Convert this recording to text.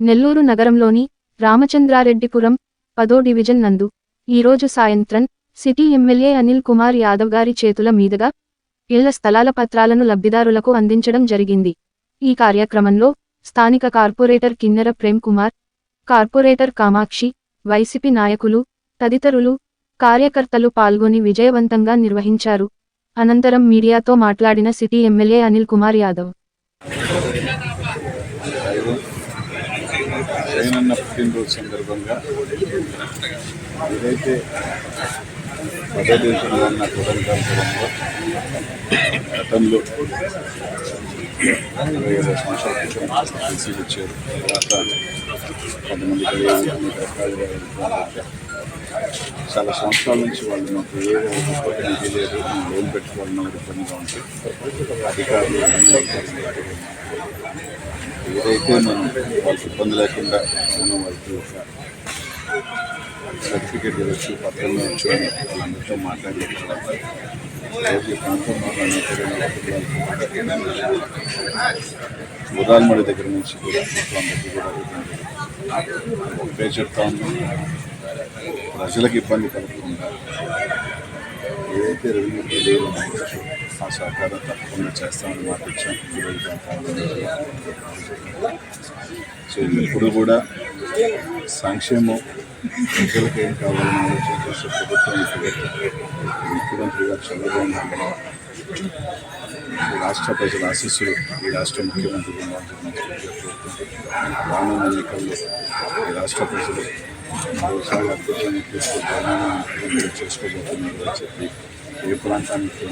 నెల్లూరు నగరంలోని రామచంద్రారెడ్డిపురం పదో డివిజన్ నందు ఈరోజు సాయంత్రం సిటీ ఎమ్మెల్యే అనిల్ కుమార్ యాదవ్ గారి చేతుల మీదుగా ఇళ్ళ స్థలాల పత్రాలను లబ్ధిదారులకు అందించడం జరిగింది. ఈ కార్యక్రమంలో స్థానిక corporator Kinnera Prem Kumar corporator Kamakshi YCP నాయకులు తదితరులు కార్యకర్తలు పాల్గొని విజయవంతంగా నిర్వహించారు. అనంతరం మీడియాతో మాట్లాడిన సిటీ ఎమ్మెల్యే అనిల్ కుమార్ యాదవ్. జగనన్న పుట్టినరోజు సందర్భంగా ఏదైతే పదో ఉన్న కుటుంబంలో గతంలో ఇరవై ఐదు సంవత్సరాల క్రితం కలిసి వచ్చారు. తర్వాత కొంతమంది రకాలుగా చాలా సంవత్సరాల నుంచి వాళ్ళు మాకు ఏ ఉపయోగం లేదు మేము లోన్ పెట్టుకోవాలన్న ఒక ఇబ్బందిగా ఉంటుంది అధికారులు అన్ని అధికారులు ఏదైతే మనం వాళ్ళకి ఇబ్బంది లేకుండా మనం వాళ్ళకి ఒక సర్టిఫికేట్ ఇవ్వచ్చు పత్రంలో వచ్చు వాళ్ళందరితో మాట్లాడిన తర్వాత రోజు ప్రాంతంలో ఉదాల్మడి దగ్గర నుంచి కూడా మొత్తం కూడా ఒకటే చెప్తా ప్రజలకు ఇబ్బంది కలగకుండా ఏదైతే రెవెన్యూ తెలియదు ఆ సహకారం తప్పకుండా చేస్తామని మాట ఇచ్చాం. సో ఇప్పుడు కూడా సంక్షేమం ప్రజలకు ఏం కావాలని ఆలోచన చేసే ప్రభుత్వం ఇప్పుడు ముఖ్యమంత్రి గారు చంద్రబాబు నాయుడు రాష్ట్ర ప్రజల ఆశీస్సులు ఈ రాష్ట్ర ముఖ్యమంత్రి రానున్న ఎన్నికల్లో ఈ రాష్ట్ర ప్రజలు మరోసారి అద్భుతమైన తీసుకుంటారని ముఖ్యమంత్రి చేసుకోబోతున్నారు అని చెప్పి ఏ ప్రాంతానికి